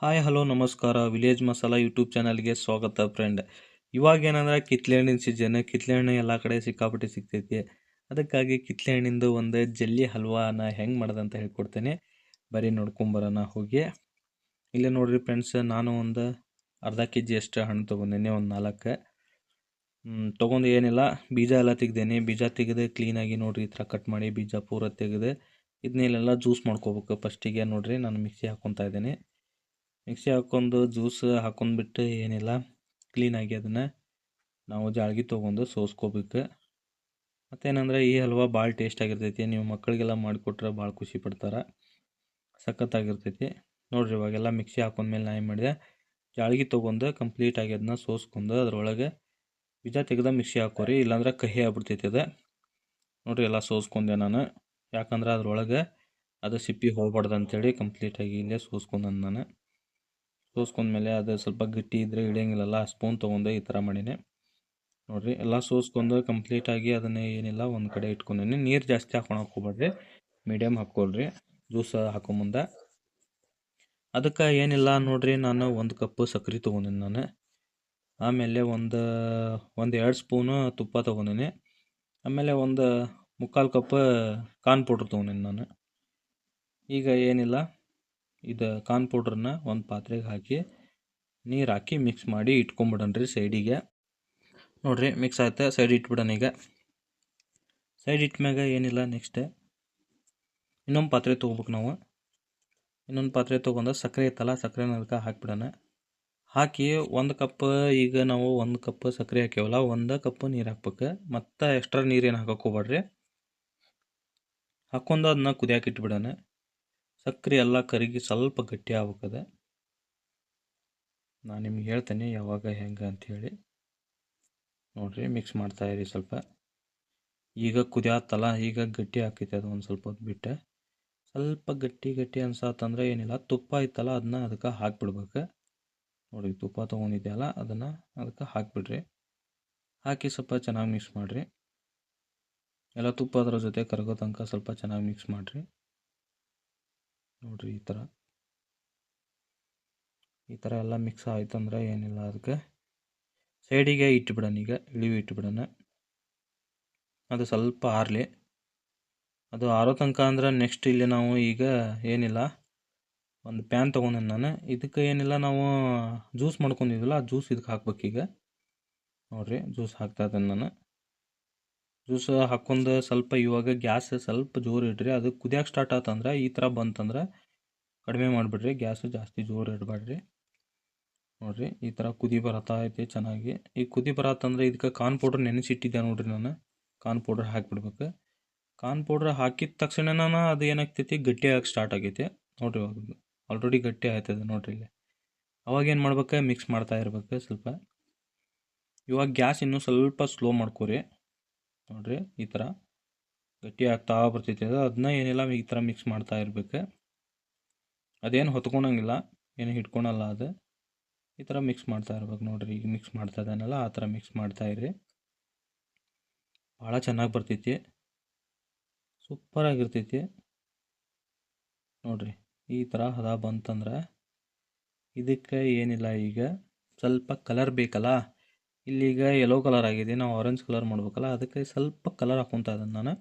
Hi, hello, ನಮಸ್ಕಾರ. Village masala YouTube ಚಾನಲ್ಗೆ ಸ್ವಾಗತ ಫ್ರೆಂಡ್. ಇವಾಗ ಏನಂದ್ರೆ ಕಿತ್ಲೆ ಹಣ್ಣಿನ ಸೀಸನ್ ಕಿತ್ಲೆ ಹಣ್ಣು ಎಲ್ಲ ಕಡೆ ಸಿಕ್ಕಾಪಟ್ಟೆ ಸಿಗ್ತೈತಿ. ಅದಕ್ಕಾಗಿ ಕಿತ್ಲೆ ಹಣ್ಣಿಂದು ಒಂದು ಜಲ್ಲಿ ಹಲ್ವಾನ ಹೆಂಗೆ ಮಾಡೋದಂತ ಹೇಳ್ಕೊಡ್ತೇನೆ. ಬರೀ ನೋಡ್ಕೊಂಬರೋಣ ಹೋಗಿ. ಇಲ್ಲೇ ನೋಡ್ರಿ ಫ್ರೆಂಡ್ಸ್, ನಾನು ಒಂದು ಅರ್ಧ ಕೆ ಜಿ ಅಷ್ಟು ಹಣ್ಣು ತೊಗೊಂಡೇನೆ, ಒಂದು ನಾಲ್ಕು. ತೊಗೊಂಡು ಏನಿಲ್ಲ. ಬೀಜ ಎಲ್ಲ ತೆಗ್ದೇನೆ. ಬೀಜ ತೆಗೆದು ಕ್ಲೀನಾಗಿ ನೋಡಿರಿ, ಈ ಥರ ಕಟ್ ಮಾಡಿ ಬೀಜ ಪೂರ ತೆಗೆದು ಇದನ್ನೆಲ್ಲ ಜ್ಯೂಸ್ ಮಾಡ್ಕೋಬೇಕು ಫಸ್ಟಿಗೆ ನೋಡಿರಿ. ನಾನು ಮಿಕ್ಸಿ ಹಾಕ್ಕೊತಾ ಇದ್ದೀನಿ. ಮಿಕ್ಸಿ ಹಾಕ್ಕೊಂಡು ಜ್ಯೂಸ್ ಹಾಕೊಂಡ್ಬಿಟ್ಟು ಏನಿಲ್ಲ ಕ್ಲೀನಾಗಿ ಅದನ್ನು ನಾವು ಜಾಳ್ಗೆ ತೊಗೊಂಡು ಸೋಸ್ಕೋಬೇಕು. ಮತ್ತೇನಂದ್ರೆ ಈ ಹಲ್ವಾ ಭಾಳ ಟೇಸ್ಟ್ ಆಗಿರ್ತೈತಿ, ನೀವು ಮಕ್ಕಳಿಗೆಲ್ಲ ಮಾಡಿಕೊಟ್ರೆ ಭಾಳ ಖುಷಿ ಪಡ್ತಾರೆ. ಸಖತ್ತಾಗಿರ್ತೈತಿ. ನೋಡ್ರಿ ಇವಾಗೆಲ್ಲ ಮಿಕ್ಸಿ ಹಾಕೊಂಡ್ಮೇಲೆ ನಾ ಏನು ಮಾಡಿದೆ, ಜಾಳ್ಗೆ ತೊಗೊಂಡು ಕಂಪ್ಲೀಟಾಗಿ ಅದನ್ನ ಸೋಸ್ಕೊಂಡು ಅದರೊಳಗೆ ಬೀಜ ತೆಗೆದ ಮಿಕ್ಸಿ ಹಾಕೋರಿ, ಇಲ್ಲಾಂದ್ರೆ ಕಹಿ ಆಗ್ಬಿಡ್ತೈತಿ ಅದು. ನೋಡ್ರಿ ಎಲ್ಲ ಸೋಸ್ಕೊಂಡೆ ನಾನು. ಯಾಕಂದ್ರೆ ಅದರೊಳಗೆ ಅದು ಸಿಪ್ಪಿ ಹೋಗ್ಬಾರ್ದು ಅಂತೇಳಿ ಕಂಪ್ಲೀಟಾಗಿ ಇಲ್ಲೇ ಸೋಸ್ಕೊಂಡೆ ನಾನು. ಸೋಸ್ಕೊಂಡ್ಮೇಲೆ ಅದು ಸ್ವಲ್ಪ ಗಟ್ಟಿ ಇದ್ದರೆ ಹಿಡಿಯಂಗಿಲ್ಲಲ್ಲ ಸ್ಪೂನ್ ತೊಗೊಂಡು ಈ ಥರ ಮಾಡೀನಿ. ನೋಡಿರಿ, ಎಲ್ಲ ಸೋಸ್ಕೊಂಡು ಕಂಪ್ಲೀಟಾಗಿ ಅದನ್ನು ಏನಿಲ್ಲ, ಒಂದು ಕಡೆ ಇಟ್ಕೊಂಡೀನಿ. ನೀರು ಜಾಸ್ತಿ ಹಾಕೊಳಕ್ಕೆ ಹೋಗ್ಬೇಡ್ರಿ ಮೀಡಿಯಮ್ ಹಾಕ್ಕೊಳ್ರಿ ಜ್ಯೂಸ್ ಹಾಕೋ ಮುಂದೆ. ಅದಕ್ಕೆ ಏನಿಲ್ಲ ನೋಡಿರಿ, ನಾನು ಒಂದು ಕಪ್ಪು ಸಕ್ಕರೆ ತೊಗೊಂಡಿನಿ ನಾನು. ಆಮೇಲೆ ಒಂದು ಒಂದು ಎರಡು ಸ್ಪೂನು ತುಪ್ಪ ತೊಗೊಂಡಿನಿ. ಆಮೇಲೆ ಒಂದು ಮುಕ್ಕಾಲು ಕಪ್ ಕಾನ್ ಪೌಡ್ರ್ ತೊಗೊಂಡಿನಿ ನಾನು. ಈಗ ಏನಿಲ್ಲ ಇದು ಕಾರ್ನ್ ಪೌಡ್ರನ್ನ ಒಂದು ಪಾತ್ರೆಗೆ ಹಾಕಿ ನೀರು ಹಾಕಿ ಮಿಕ್ಸ್ ಮಾಡಿ ಇಟ್ಕೊಂಬಿಡಣ್ರಿ ಸೈಡಿಗೆ. ನೋಡಿರಿ, ಮಿಕ್ಸ್ ಆಯ್ತು? ಸೈಡ್ ಇಟ್ಬಿಡೋಣ ಈಗ. ಸೈಡ್ ಇಟ್ಮ್ಯಾಗ ಏನಿಲ್ಲ, ನೆಕ್ಸ್ಟ್ ಇನ್ನೊಂದು ಪಾತ್ರೆ ತೊಗೋಬೇಕು ನಾವು. ಇನ್ನೊಂದು ಪಾತ್ರೆ ತೊಗೊಂಡು ಸಕ್ಕರೆ ಇತ್ತಲ್ಲ ಸಕ್ಕರೆನ ಅದಕ್ಕೆ ಹಾಕಿಬಿಡೋಣ. ಹಾಕಿ ಒಂದು ಕಪ್, ಈಗ ನಾವು ಒಂದು ಕಪ್ ಸಕ್ಕರೆ ಹಾಕ್ಯವಲ್ಲ, ಒಂದು ಕಪ್ ನೀರು ಹಾಕ್ಬೇಕು. ಮತ್ತು ಎಕ್ಸ್ಟ್ರಾ ನೀರೇನು ಏನು ಹೋಗ್ಬೇಡ್ರಿ ಹಾಕ್ಕೊಂಡು ಅದನ್ನ ಕುದಿಯಾಕೆ ಇಟ್ಬಿಡೋಣ. ಸಕ್ಕರೆ ಎಲ್ಲ ಕರಗಿ ಸ್ವಲ್ಪ ಗಟ್ಟಿ ಆಗ್ಬೇಕದೆ. ನಾನು ನಿಮ್ಗೆ ಹೇಳ್ತೇನೆ ಯಾವಾಗ ಹೆಂಗೆ ಅಂಥೇಳಿ ನೋಡಿರಿ ಮಿಕ್ಸ್ ಮಾಡ್ತಾಯಿರಿ ಸ್ವಲ್ಪ. ಈಗ ಕುದಿಯಾತಲ್ಲ, ಈಗ ಗಟ್ಟಿ ಹಾಕೈತೆ ಅದು ಒಂದು ಸ್ವಲ್ಪ ಹೊತ್ತು ಬಿಟ್ಟು ಸ್ವಲ್ಪ ಗಟ್ಟಿ ಗಟ್ಟಿ ಅನ್ಸತ್ತಂದ್ರೆ ಏನಿಲ್ಲ, ತುಪ್ಪ ಇತ್ತಲ್ಲ ಅದನ್ನ ಅದಕ್ಕೆ ಹಾಕಿಬಿಡ್ಬೇಕು. ನೋಡಿ ತುಪ್ಪ ತೊಗೊಂಡಿದ್ಯಲ್ಲ, ಅದನ್ನು ಅದಕ್ಕೆ ಹಾಕಿಬಿಡ್ರಿ. ಹಾಕಿ ಸ್ವಲ್ಪ ಚೆನ್ನಾಗಿ ಮಿಕ್ಸ್ ಮಾಡಿರಿ. ಎಲ್ಲ ತುಪ್ಪ ಅದರ ಜೊತೆ ಕರಗೋ ತನಕ ಸ್ವಲ್ಪ ಚೆನ್ನಾಗಿ ಮಿಕ್ಸ್ ಮಾಡಿರಿ. ನೋಡಿರಿ ಈ ಥರ. ಈ ಥರ ಎಲ್ಲ ಮಿಕ್ಸ್ ಆಯ್ತು ಆಯ್ತಂದ್ರೆ ಏನಿಲ್ಲ ಅದಕ್ಕೆ. ಸೈಡಿಗೆ ಇಟ್ಬಿಡೋಣ ಈಗ, ಇಳಿವು ಇಟ್ಬಿಡೋಣ. ಅದು ಸ್ವಲ್ಪ ಆರಲಿ. ಅದು ಆರೋ ತನಕ ಅಂದ್ರೆ ನೆಕ್ಸ್ಟ್ ಇಲ್ಲಿ ನಾವು ಈಗ ಏನಿಲ್ಲ, ಒಂದು ಪ್ಯಾನ್ ತೊಗೊಂಡೆ ನಾನು. ಇದಕ್ಕೆ ಏನಿಲ್ಲ, ನಾವು ಜ್ಯೂಸ್ ಮಾಡ್ಕೊಂಡಿದ್ವಲ್ಲ, ಆ ಜ್ಯೂಸ್ ಇದಕ್ಕೆ ಹಾಕ್ಬೇಕೀಗ. ನೋಡಿರಿ ಜ್ಯೂಸ್ ಹಾಕ್ತಾ ಇದ್ದೇನೆ ನಾನು. ಜ್ಯೂಸ್ ಹಾಕ್ಕೊಂಡು ಸ್ವಲ್ಪ ಇವಾಗ ಗ್ಯಾಸ್ ಸ್ವಲ್ಪ ಜೋರು ಇಡ್ರಿ, ಅದು ಕುದಿಯಕ್ಕೆ ಸ್ಟಾರ್ಟ್ ಆತಂದ್ರೆ ಈ ಥರ ಬಂತಂದ್ರೆ ಕಡಿಮೆ ಮಾಡಿಬಿಡ್ರಿ, ಗ್ಯಾಸ್ ಜಾಸ್ತಿ ಜೋರು ಇಡಬೇಡ್ರಿ ನೋಡಿರಿ, ಈ ಥರ ಕುದಿ ಬರತ್ತಾ ಐತೆ ಚೆನ್ನಾಗಿ. ಈ ಕುದಿ ಬರತ್ತಂದ್ರೆ ಇದಕ್ಕೆ ಕಾನ್ ಪೌಡ್ರ್ ನೆನೆಸಿಟ್ಟಿದ್ದೆ ನೋಡಿರಿ ನಾನು, ಕಾನ್ ಪೌಡ್ರ್ ಹಾಕಿಬಿಡ್ಬೇಕು. ಕಾನ್ ಪೌಡ್ರ್ ಹಾಕಿದ ತಕ್ಷಣ ಅದು ಏನಾಗ್ತೈತಿ, ಗಟ್ಟಿ ಆಗಕ್ಕೆ ಸ್ಟಾರ್ಟ್ ಆಗೈತಿ. ನೋಡಿರಿ ಇವಾಗ ಆಲ್ರೆಡಿ ಗಟ್ಟಿ ಆಯ್ತದೆ ನೋಡಿರಿ ಇಲ್ಲಿ. ಅವಾಗ ಏನು ಮಾಡ್ಬೇಕು ಮಿಕ್ಸ್ ಮಾಡ್ತಾ ಇರ್ಬೇಕು ಸ್ವಲ್ಪ. ಇವಾಗ ಗ್ಯಾಸ್ ಇನ್ನೂ ಸ್ವಲ್ಪ ಸ್ಲೋ ಮಾಡ್ಕೊರಿ. ನೋಡಿರಿ, ಈ ಥರ ಗಟ್ಟಿ ಆಗ್ತಾ ಬರ್ತೈತಿ ಅದು ಅದನ್ನ ಏನಿಲ್ಲ, ಈ ಥರ ಮಿಕ್ಸ್ ಮಾಡ್ತಾ ಇರ್ಬೇಕು. ಅದೇನು ಹೊತ್ಕೊಳಂಗಿಲ್ಲ ಏನು ಹಿಡ್ಕೊಳಲ್ಲ ಅದು. ಈ ಥರ ಮಿಕ್ಸ್ ಮಾಡ್ತಾ ಇರ್ಬೇಕು ನೋಡಿರಿ, ಈಗ ಮಿಕ್ಸ್ ಮಾಡ್ತಾ ಇದ್ದಾನಲ್ಲ, ಆ ಥರ ಮಿಕ್ಸ್ ಮಾಡ್ತಾ ಇರಿ. ಭಾಳ ಚೆನ್ನಾಗಿ ಬರ್ತೈತಿ ಸೂಪರಾಗಿರ್ತೈತಿ ನೋಡಿರಿ, ಈ ಥರ ಹದ ಬಂತಂದ್ರೆ ಇದಕ್ಕೆ ಏನಿಲ್ಲ ಈಗ. ಸ್ವಲ್ಪ ಕಲರ್ ಬೇಕಲ್ಲ? ಇಲ್ಲೀಗ ಯೆಲ್ಲೋ ಕಲರ್ ಆಗಿದೆ, ನಾವು ಆರೆಂಜ್ ಕಲರ್ ಮಾಡ್ಬೇಕಲ್ಲ, ಅದಕ್ಕೆ ಸ್ವಲ್ಪ ಕಲರ್ ಹಾಕ್ಕೊತಾ ಇದ್ದೀನಿ ನಾನು.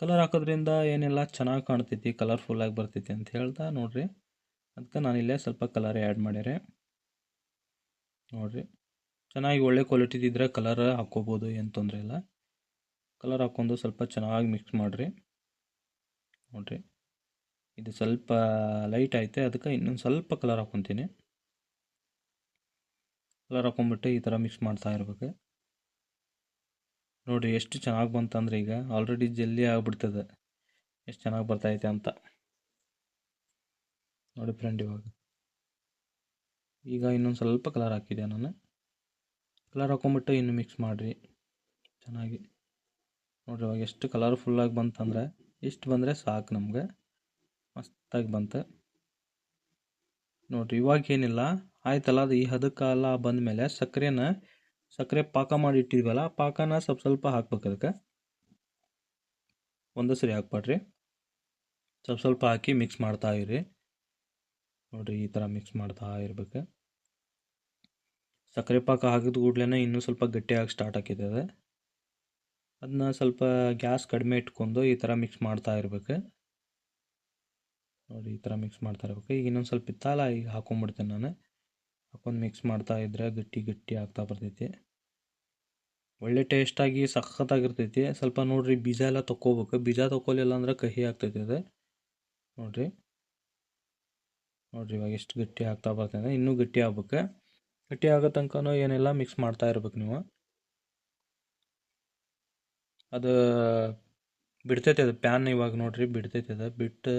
ಕಲರ್ ಹಾಕೋದ್ರಿಂದ ಏನೆಲ್ಲ ಚೆನ್ನಾಗಿ ಕಾಣ್ತೈತಿ ಕಲರ್ಫುಲ್ಲಾಗಿ ಬರ್ತೈತಿ ಅಂತ ಹೇಳ್ತಾ ನೋಡಿರಿ. ಅದಕ್ಕೆ ಇಲ್ಲೇ ಸ್ವಲ್ಪ ಕಲರ್ ಆ್ಯಡ್ ಮಾಡ್ಯಾರೆ. ನೋಡಿರಿ. ಚೆನ್ನಾಗಿ ಒಳ್ಳೆ ಕ್ವಾಲಿಟಿದಿದ್ದರೆ ಕಲರ್ ಹಾಕ್ಕೋಬೋದು, ಏನು ತೊಂದರೆ ಇಲ್ಲ. ಕಲರ್ ಹಾಕ್ಕೊಂಡು ಸ್ವಲ್ಪ ಚೆನ್ನಾಗಿ ಮಿಕ್ಸ್ ಮಾಡಿರಿ. ನೋಡಿರಿ. ಇದು ಸ್ವಲ್ಪ ಲೈಟ್ ಐತೆ, ಅದಕ್ಕೆ ಇನ್ನೊಂದು ಸ್ವಲ್ಪ ಕಲರ್ ಹಾಕ್ಕೊತೀನಿ ಕಲರ್ ಹಾಕೊಂಡ್ಬಿಟ್ಟು ಈ ಥರ ಮಿಕ್ಸ್ ಮಾಡ್ತಾ ಇರ್ಬೇಕು. ನೋಡಿರಿ ಎಷ್ಟು ಚೆನ್ನಾಗಿ ಬಂತಂದ್ರೆ ಈಗ ಆಲ್ರೆಡಿ ಜಲ್ದಿ ಆಗಿಬಿಡ್ತದೆ. ಎಷ್ಟು ಚೆನ್ನಾಗಿ ಬರ್ತೈತೆ ಅಂತ. ನೋಡಿ ಫ್ರೆಂಡ್ ಇವಾಗ. ಈಗ ಇನ್ನೊಂದು ಸ್ವಲ್ಪ ಕಲರ್ ಹಾಕಿದೆ ನಾನು. ಕಲರ್ ಹಾಕೊಂಬಿಟ್ಟು ಇನ್ನು ಮಿಕ್ಸ್ ಮಾಡಿರಿ. ಚೆನ್ನಾಗಿ. ನೋಡಿರಿ ಇವಾಗ ಎಷ್ಟು ಕಲರ್ಫುಲ್ಲಾಗಿ ಬಂತಂದರೆ ಇಷ್ಟು ಬಂದರೆ ಸಾಕು ನಮಗೆ. ಮಸ್ತಾಗಿ ಬಂತು. ನೋಡಿರಿ ಇವಾಗ ಏನಿಲ್ಲ. ಆಯ್ತಲ್ಲ, ಅದು ಈ ಹದಕ್ಕೆಲ್ಲ ಬಂದಮೇಲೆ ಸಕ್ಕರೆನ, ಸಕ್ಕರೆ ಪಾಕ ಮಾಡಿ ಇಟ್ಟಿದ್ವಲ್ಲ ಪಾಕನ ಸ್ವಲ್ಪ ಸ್ವಲ್ಪ ಹಾಕ್ಬೇಕು ಅದಕ್ಕೆ. ಒಂದು ಸರಿ ಹಾಕ್ಬೇಡ್ರಿ. ಸ್ವಲ್ಪ ಸ್ವಲ್ಪ ಹಾಕಿ ಮಿಕ್ಸ್ ಮಾಡ್ತಾ ಇರಿ. ನೋಡಿರಿ ಈ ಥರ ಮಿಕ್ಸ್ ಮಾಡ್ತಾ ಇರ್ಬೇಕು. ಸಕ್ಕರೆ ಪಾಕ ಹಾಕಿದ ಕೂಡಲೇ ಇನ್ನೂ ಸ್ವಲ್ಪ ಗಟ್ಟಿಯಾಗಿ ಸ್ಟಾರ್ಟ್ ಆಗಿದೆ ಅದು. ಅದನ್ನ ಸ್ವಲ್ಪ ಗ್ಯಾಸ್ ಕಡಿಮೆ ಇಟ್ಕೊಂಡು ಈ ಥರ ಮಿಕ್ಸ್ ಮಾಡ್ತಾ ಇರ್ಬೇಕು. ನೋಡಿ ಈ ಥರ ಮಿಕ್ಸ್ ಮಾಡ್ತಾ ಇರ್ಬೇಕು. ಈಗ ಇನ್ನೊಂದು ಸ್ವಲ್ಪ ಇತ್ತಲ್ಲ, ಈಗ ಹಾಕೊಂಡ್ಬಿಡ್ತೇನೆ ನಾನು. ಹಾಕೊಂಡು ಮಿಕ್ಸ್ ಮಾಡ್ತಾ ಇದ್ರೆ ಗಟ್ಟಿ ಗಟ್ಟಿ ಆಗ್ತಾ ಬರ್ತೈತಿ. ಒಳ್ಳೆ ಟೇಸ್ಟಾಗಿ ಸಖತ್ತಾಗಿರ್ತೈತಿ. ಸ್ವಲ್ಪ ನೋಡಿರಿ, ಬೀಜ ಎಲ್ಲ ತೊಗೋಬೇಕು ಬೀಜ ತೊಗೊಲಿಲ್ಲ ಅಂದ್ರೆ ಕಹಿ ಆಗ್ತೈತಿ ಅದು. ನೋಡಿರಿ. ನೋಡಿರಿ, ಇವಾಗ ಎಷ್ಟು ಗಟ್ಟಿ ಆಗ್ತಾ ಬರ್ತೈತೆ ಇನ್ನೂ ಗಟ್ಟಿ ಆಗ್ಬೇಕು. ಗಟ್ಟಿ ಆಗೋ ತನಕನೂ ಏನೆಲ್ಲ ಮಿಕ್ಸ್ ಮಾಡ್ತಾ ಇರ್ಬೇಕು ನೀವು. ಅದು ಬಿಡ್ತೈತೆ ಅದು ಪ್ಯಾನ್ ಇವಾಗ ನೋಡಿರಿ, ಬಿಡ್ತೈತೆ ಅದು. ಬಿಟ್ಟು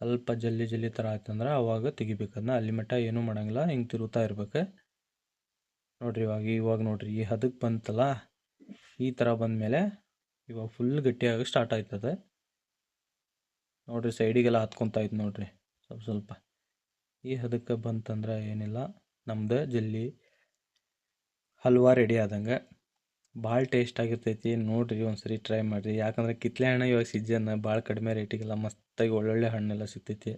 ಸ್ವಲ್ಪ ಜಲ್ಲಿ ಜಲ್ಲಿ ಥರ ಆಯ್ತಂದ್ರೆ ಅವಾಗ ತೆಗಿಬೇಕು. ಅದನ್ನ ಅಲ್ಲಿ ಮಟ್ಟ ಏನೂ ಮಾಡೋಂಗಿಲ್ಲ, ಹಿಂಗೆ ತಿರುಗ್ತಾ ಇರ್ಬೇಕು. ನೋಡಿರಿ ಇವಾಗ ಇವಾಗ ನೋಡಿರಿ, ಈ ಹದಕ್ಕೆ ಬಂತಲ್ಲ, ಈ ಥರ ಬಂದಮೇಲೆ ಇವಾಗ ಫುಲ್ ಗಟ್ಟಿಯಾಗಿ ಸ್ಟಾರ್ಟ್ ಆಯ್ತದೆ. ನೋಡಿರಿ ಸೈಡಿಗೆಲ್ಲ ಹತ್ಕೊತಾಯ್ತು ನೋಡಿರಿ, ಸ್ವಲ್ಪ ಸ್ವಲ್ಪ. ಈ ಹದಕ್ಕೆ ಬಂತಂದ್ರೆ ಏನಿಲ್ಲ, ನಮ್ದು ಜಲ್ಲಿ ಹಲ್ವಾ ರೆಡಿ ಆದಂಗೆ. ಭಾಳ ಟೇಸ್ಟ್ ಆಗಿರ್ತೈತಿ. ನೋಡಿರಿ ಒಂದು ಸರಿ ಟ್ರೈ ಮಾಡಿರಿ. ಯಾಕಂದ್ರೆ ಕಿತ್ಲೆ ಹಣ್ಣು ಇವಾಗ ಸೀಸನ್ ಭಾಳ ಕಡಿಮೆ ರೇಟಿಗೆಲ್ಲ ಮಸ್ತಾಗಿ ಒಳ್ಳೊಳ್ಳೆ ಹಣ್ಣೆಲ್ಲ ಸಿಗ್ತೈತಿ.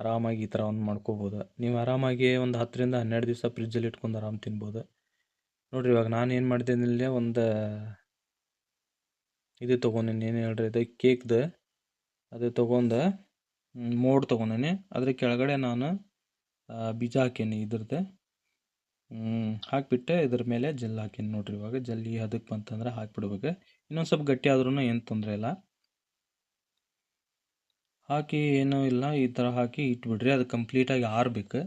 ಆರಾಮಾಗಿ ಈ ಥರ ಒಂದು ಮಾಡ್ಕೋಬೋದು. ನೀವು ಆರಾಮಾಗಿ ಒಂದು ಹತ್ತರಿಂದ ಹನ್ನೆರಡು ದಿವಸ ಫ್ರಿಜ್ಜಲ್ಲಿ ಇಟ್ಕೊಂಡು ಆರಾಮ್ ತಿನ್ಬೋದು. ನೋಡಿರಿ ಇವಾಗ ನಾನು ಏನು ಇಲ್ಲೇ ಒಂದು, ಇದು ತೊಗೊಂಡಿನಿ ಏನು ಹೇಳ್ರಿ ಇದು ಕೇಕ್ದು ಅದು ತೊಗೊಂಡು ಮೋಡ್ ತೊಗೊಂಡೇನಿ ಅದ್ರ ಕೆಳಗಡೆ ನಾನು ಬೀಜ ಹಾಕೀನಿ ಇದ್ರದ್ದು. ಹಾಕಿಬಿಟ್ಟೆ. ಇದ್ರ ಮೇಲೆ ಜೆಲ್ ಹಾಕೀನಿ ನೋಡಿರಿ ಇವಾಗ. ಜಲ್ಲಿ ಅದಕ್ಕೆ ಬಂತಂದ್ರೆ ಹಾಕಿಬಿಡ್ಬೇಕು. ಇನ್ನೊಂದು ಸ್ವಲ್ಪ ಗಟ್ಟಿ ಆದ್ರೂ ಏನು ತೊಂದರೆ ಇಲ್ಲ. ಹಾಕಿ ಏನೂ ಇಲ್ಲ. ಈ ಥರ ಹಾಕಿ ಇಟ್ಬಿಡ್ರಿ. ಅದು ಕಂಪ್ಲೀಟಾಗಿ ಆರಬೇಕು.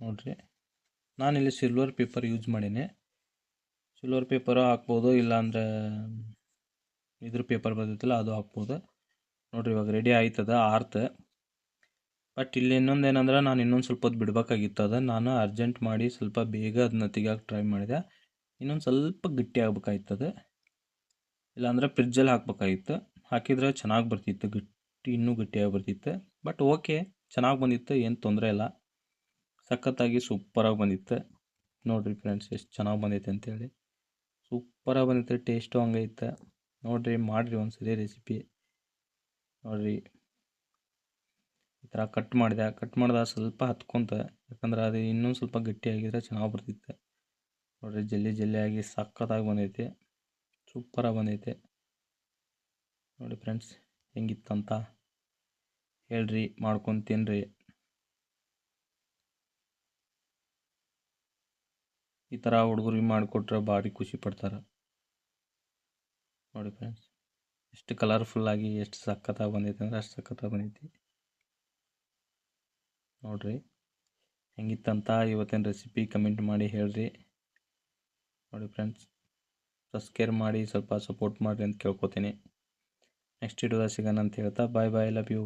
ನೋಡಿರಿ. ನಾನಿಲ್ಲಿ ಸಿಲ್ವರ್ ಪೇಪರ್ ಯೂಸ್ ಮಾಡೀನಿ. ಸಿಲ್ವರ್ ಪೇಪರು ಹಾಕ್ಬೋದು. ಇಲ್ಲಾಂದರೆ ಇದ್ರ ಪೇಪರ್ ಬರ್ತೈತಲ್ಲ, ಅದು ಹಾಕ್ಬೋದು. ನೋಡಿರಿ ಇವಾಗ ರೆಡಿ ಆಯ್ತದ, ಆರ್ತ. ಬಟ್ ಇಲ್ಲಿ ಇನ್ನೊಂದು ಏನಂದ್ರೆ ನಾನು ಇನ್ನೊಂದು ಸ್ವಲ್ಪ ಹೊತ್ತು ಬಿಡಬೇಕಾಗಿತ್ತು. ಅದು ನಾನು ಅರ್ಜೆಂಟ್ ಮಾಡಿ ಸ್ವಲ್ಪ ಬೇಗ ಅದನ್ನ ತೆಗಿಯೋಕೆ ಟ್ರೈ ಮಾಡಿದೆ. ಇನ್ನೊಂದು ಸ್ವಲ್ಪ ಗಟ್ಟಿ ಇಲ್ಲಾಂದ್ರೆ ಇಲ್ಲಾಂದರೆ ಫ್ರಿಜ್ಜಲ್ಲಿ ಹಾಕ್ಬೇಕಾಗಿತ್ತು. ಹಾಕಿದರೆ ಚೆನ್ನಾಗಿ ಬರ್ತಿತ್ತು. ಗಟ್ಟಿ, ಇನ್ನೂ ಗಟ್ಟಿಯಾಗಿ ಬರ್ತಿತ್ತು. ಬಟ್ ಓಕೆ ಚೆನ್ನಾಗಿ ಬಂದಿತ್ತು. ಏನು ತೊಂದರೆ ಇಲ್ಲ. ಸಖತ್ತಾಗಿ ಸೂಪರಾಗಿ ಬಂದಿತ್ತು. ನೋಡಿರಿ ಫ್ರೆಂಡ್ಸ್ ಎಷ್ಟು ಚೆನ್ನಾಗಿ ಬಂದೈತೆ ಅಂತೇಳಿ. ಸೂಪರಾಗಿ ಬಂದಿತ್ತು. ಟೇಸ್ಟು ಹಂಗೈತೆ. ನೋಡಿರಿ, ಮಾಡಿರಿ ಒಂದು ಸರಿ ರೆಸಿಪಿ ನೋಡಿರಿ. ಥರ ಕಟ್ ಮಾಡಿದೆ. ಕಟ್ ಮಾಡಿದಾಗ ಸ್ವಲ್ಪ ಹತ್ಕೊಂತ. ಯಾಕಂದ್ರೆ ಅದು ಇನ್ನೂ ಸ್ವಲ್ಪ ಗಟ್ಟಿಯಾಗಿದ್ರೆ ಚೆನ್ನಾಗಿ ಬರ್ತಿತ್ತು ನೋಡಿರಿ, ಜಲ್ದಿ ಜಲ್ಲಿಯಾಗಿ ಸಖತ್ತಾಗಿ ಬಂದೈತೆ. ಸೂಪರಾಗಿ ಬಂದೈತೆ. ನೋಡಿ ಫ್ರೆಂಡ್ಸ್ ಹೆಂಗಿತ್ತಂತ. ಹೇಳ್ರಿ ಮಾಡ್ಕೊಂಡು ತಿನ್ನಿರಿ ಈ ಥರ ಹುಡುಗರಿಗೆ ಮಾಡಿಕೊಟ್ರೆ ಭಾರಿ ಖುಷಿ ಪಡ್ತಾರೆ. ನೋಡಿ ಫ್ರೆಂಡ್ಸ್ ಎಷ್ಟು ಕಲರ್ಫುಲ್ಲಾಗಿ ಎಷ್ಟು ಸಖತ್ತಾಗಿ ಬಂದೈತೆ ಅಂದ್ರೆ ಅಷ್ಟು ಸಖತ್ತಾಗಿ ಬಂದೈತಿ. ನೋಡಿರಿ. ಹೆಂಗಿತ್ತಂತ ಇವತ್ತಿನ ರೆಸಿಪಿ ಕಮೆಂಟ್ ಮಾಡಿ ಹೇಳ್ರಿ. ನೋಡಿ ಫ್ರೆಂಡ್ಸ್ ಸಬ್ಸ್ಕ್ರೈಬ್ ಮಾಡಿ ಸ್ವಲ್ಪ ಸಪೋರ್ಟ್ ಮಾಡಿರಿ ಅಂತ ಕೇಳ್ಕೊತೀನಿ. ನೆಕ್ಸ್ಟ್ ವಿಡಿಯೋದಾಗ ಸಿಗೋಣ ಅಂತ ಹೇಳ್ತಾ ಬಾಯ್ ಬಾಯ್ ಲವ್ ಯು